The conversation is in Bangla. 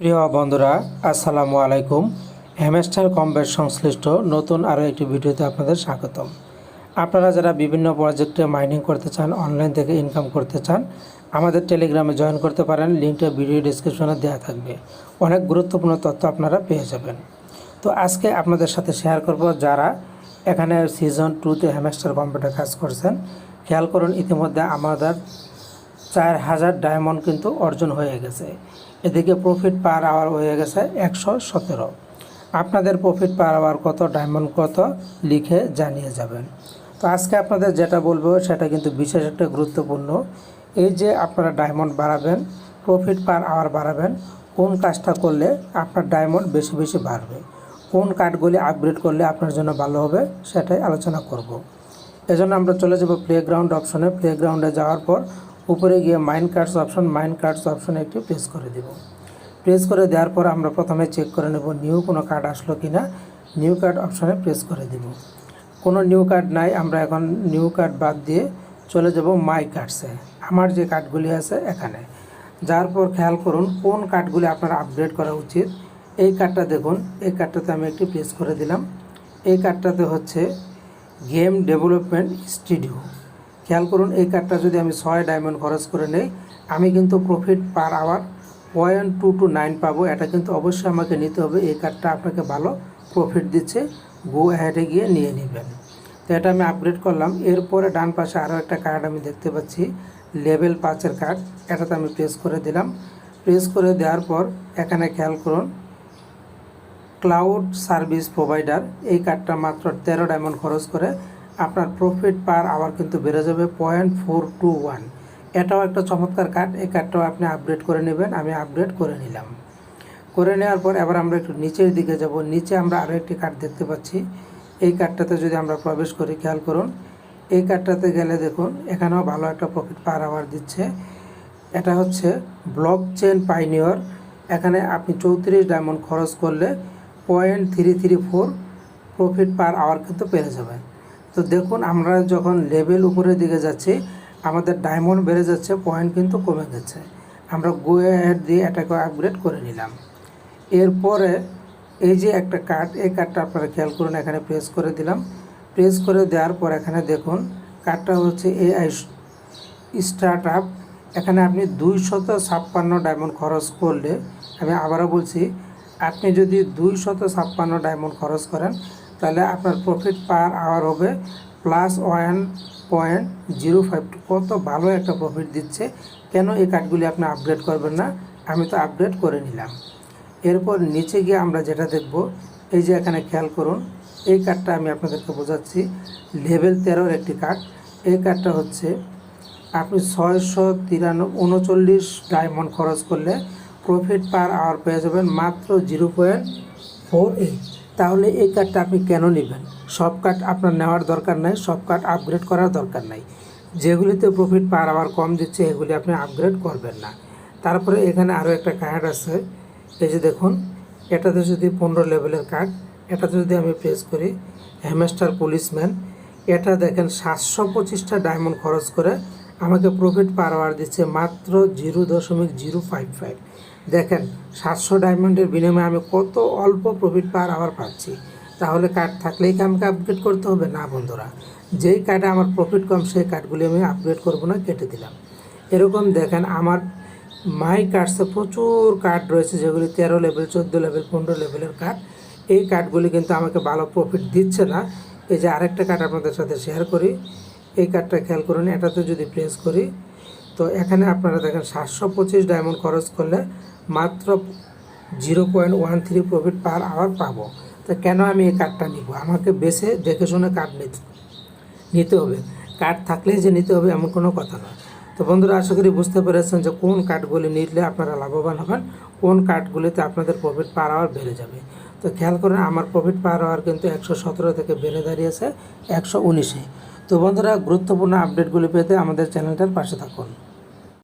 প্রিয় বন্ধুরা, আসসালামু আলাইকুম। হ্যামস্টার কমব্যাট সংশ্লিষ্ট নতুন আরও একটি ভিডিওতে আপনাদের স্বাগতম। আপনারা যারা বিভিন্ন প্রজেক্টে মাইনিং করতে চান, অনলাইন থেকে ইনকাম করতে চান, আমাদের টেলিগ্রামে জয়েন করতে পারেন, লিঙ্কটা ভিডিও ডিসক্রিপশনে দেওয়া থাকবে। অনেক গুরুত্বপূর্ণ তথ্য আপনারা পেয়ে যাবেন। তো আজকে আপনাদের সাথে শেয়ার করব যারা এখানে সিজন টুতে হ্যামস্টার কম্পিউটার কাজ করছেন। খেয়াল করুন, ইতিমধ্যে আমাদের চার হাজার ডায়মন্ড কিন্তু অর্জন হয়ে গেছে। এদিকে প্রফিট পার আওয়ার হয়ে গেছে একশো সতেরো। আপনাদের প্রফিট পার আওয়ার কত ডায়মন্ড কত, লিখে জানিয়ে যাবেন। তো আজকে আপনাদের যেটা বলব, সেটা কিন্তু বিশেষ একটা গুরুত্বপূর্ণ। এই যে আপনারা ডায়মন্ড বাড়াবেন প্রফিট পার আওয়ার বাড়াবেন, কোন কাজটা করলে আপনার ডায়মন্ড বেশি বেশি বাড়বে? কোন কার্ডগুলি আপগ্রেড করলে আপনার জন্য ভালো হবে, সেটাই আলোচনা করব। এজন্য আমরা চলে যাব প্লেগ্রাউন্ড অপশনে প্লেগ্রাউন্ডে যাওয়ার পর উপরে গিয়ে mind cards option mind cards অপশনে একটি প্রেস করে দিব। প্রেস করে দেওয়ার পর আমরা প্রথমে চেক করে নেব নিউ কোনো কার্ড আসলো কি না নিউ কার্ড অপশনে প্রেস করে দিব। কোনো নিউ কার্ড নাই, আমরা এখন নিউ কার্ড বাদ দিয়ে চলে যাব মাই কার্ডসে আমার যে কার্ডগুলি আছে এখানে। যার পর খেয়াল করুন, কোন কার্ডগুলি আপনার আপগ্রেড করা উচিত। এই কার্ডটা দেখুন, এই কার্ডটাতে আমি একটি প্রেস করে দিলাম। এই কার্ডটাতে হচ্ছে গেম ডেভেলপমেন্ট স্টুডিও খেয়াল করুন, এই কার্ডটা যদি আমি ছয় ডায়মন্ড খরচ করে নেই, আমি কিন্তু profit per hour point two two nine পাবো। এটা কিন্তু অবশ্যই আমাকে নিতে হবে। এই কার্ডটা আপনাকে ভালো প্রফিট দিচ্ছে। গো অ্যাডে গিয়ে নিয়ে নেবেন। তো এটা আমি আপগ্রেড করলাম। এরপরে ডান পাশে আরও একটা কার্ড আমি দেখতে পাচ্ছি। লেভেল পাঁচের কার্ড এটাতে আমি প্রেস করে দিলাম। প্রেস করে দেওয়ার পর এখানে খেয়াল করুন ক্লাউড সার্ভিস প্রোভাইডার এই কার্ডটা মাত্র তেরো ডায়মন্ড খরচ করে। আপনার প্রফিট পার আওয়ার কিন্তু বেড়ে যাবে পয়েন্ট ফোর টু ওয়ান এটাও একটা চমৎকার কার্ড এই কার্ডটাও আপনি আপডেট করে নেবেন, আমি আপডেট করে নিলাম। করে নেওয়ার পর এবার আমরা একটু নিচের দিকে যাব। নিচে আমরা আরও একটি কার্ড দেখতে পাচ্ছি। এই কার্ডটাতে যদি আমরা প্রবেশ করি, খেয়াল করুন, এই কার্ডটাতে গেলে দেখুন, এখানেও ভালো একটা প্রফিট পার আওয়ার দিচ্ছে। এটা হচ্ছে ব্লক চেন পাইনিয়র এখানে আপনি চৌত্রিশ ডায়মন্ড খরচ করলে point three three four profit per hour কিন্তু পেয়ে যাবেন। তো দেখুন, আমরা যখন লেভেল উপরের দিকে যাচ্ছি, আমাদের ডায়মন্ড বেড়ে যাচ্ছে পয়েন্ট কিন্তু কমে যাচ্ছে আমরা গো হেড দিয়ে এটাকে আপগ্রেড করে নিলাম। এরপরে এই যে একটা কার্ড এই কার্ডটা আপনারা খেয়াল করুন, এখানে প্রেস করে দিলাম। প্রেস করে দেওয়ার পর এখানে দেখুন কার্ডটা হচ্ছে এআই স্টার্ট আপ এখানে আপনি দুইশত ছাপ্পান্ন ডায়মন্ড খরচ করলে, আমি আবারও বলছি, আপনি যদি দুইশত ছাপ্পান্ন ডায়মন্ড খরচ করেন তাহলে আপনার প্রফিট পার আওয়ার হবে plus one point zero five কত ভালো একটা প্রফিট দিচ্ছে। কেন এই কার্ডগুলি আপনি আপগ্রেড করবেন না? আমি তো আপগ্রেড করে নিলাম। এরপর নিচে গিয়ে আমরা যেটা দেখব, এই যে এখানে খেয়াল করুন, এই কার্ডটা আমি আপনাদেরকে বোঝাচ্ছি। লেভেল তেরোর একটি কার্ড এই কার্ডটা হচ্ছে আপনি ছয়শো তিরানব্বই উনচল্লিশ ডায়মন্ড খরচ করলে প্রফিট পার আওয়ার পেয়ে যাবেন মাত্র জিরো পয়েন্ট ফোর এইট তাহলে এই কার্ডটা আপনি কেন নেবেন? সব কার্ড আপনার নেওয়ার দরকার নাই, সব কার্ড আপগ্রেড করার দরকার নাই। যেগুলিতে প্রফিট পার আওয়ার কম দিচ্ছে, এগুলি আপনি আপগ্রেড করবেন না। তারপরে এখানে আরও একটা কার্ড আছে, এই যে দেখুন, এটাতে যদি পনেরো লেভেলের কার্ড এটাতে যদি আমি প্রেস করি হ্যামেস্টার পুলিশম্যান এটা দেখেন সাতশো পঁচিশটা ডায়মন্ড খরচ করে আমাকে প্রফিট পার আওয়ার দিচ্ছে মাত্র জিরো দশমিক জিরো ফাইভ ফাইভ সাতশো ডায়মন্ডের বিনিময়ে আমি কত অল্প প্রফিট পার আওয়ার পাচ্ছি। তাহলে কার্ড থাকলেই কি আমাকে আপগ্রেড করতে হবে? না বন্ধুরা, যেই কার্ডে আমার প্রফিট কম, সেই কার্ডগুলি আমি আপগ্রেড করব না, কেটে দিলাম। এরকম দেখেন, আমার মাই কার্ডসে প্রচুর কার্ড রয়েছে, যেগুলি তেরো লেভেল চোদ্দ লেভেল পনেরো লেভেলের কার্ড এই কার্ডগুলি কিন্তু আমাকে ভালো প্রফিট দিচ্ছে না। এই যে আরেকটা কার্ড আপনাদের সাথে শেয়ার করি। এই কার্ডটা খেয়াল করুন, এটাতে যদি প্রেস করি তো এখানে আপনারা দেখেন সাতশো পঁচিশ ডায়মন্ড খরচ করলে মাত্র zero point one three profit per hour পাবো। তো কেন আমি এই কার্ডটা নিব? আমাকে বেছে দেখে শুনে কার্ড নিতে হবে। কার্ড থাকলেই যে নিতে হবে এমন কোনো কথা নয়। তো বন্ধুরা, আশা করি বুঝতে পেরেছেন যে কোন কার্ডগুলি নিলে আপনারা লাভবান হবেন, কোন কার্ডগুলিতে আপনাদের প্রফিট পার আওয়ার বেড়ে যাবে। তো খেয়াল করেন, আমার প্রফিট পার আওয়ার কিন্তু একশো সতেরো থেকে বেড়ে দাঁড়িয়েছে, একশো উনিশে। তো বন্ধুরা, গুরুত্বপূর্ণ আপডেটগুলি পেতে আমাদের চ্যানেলটার পাশে থাকুন।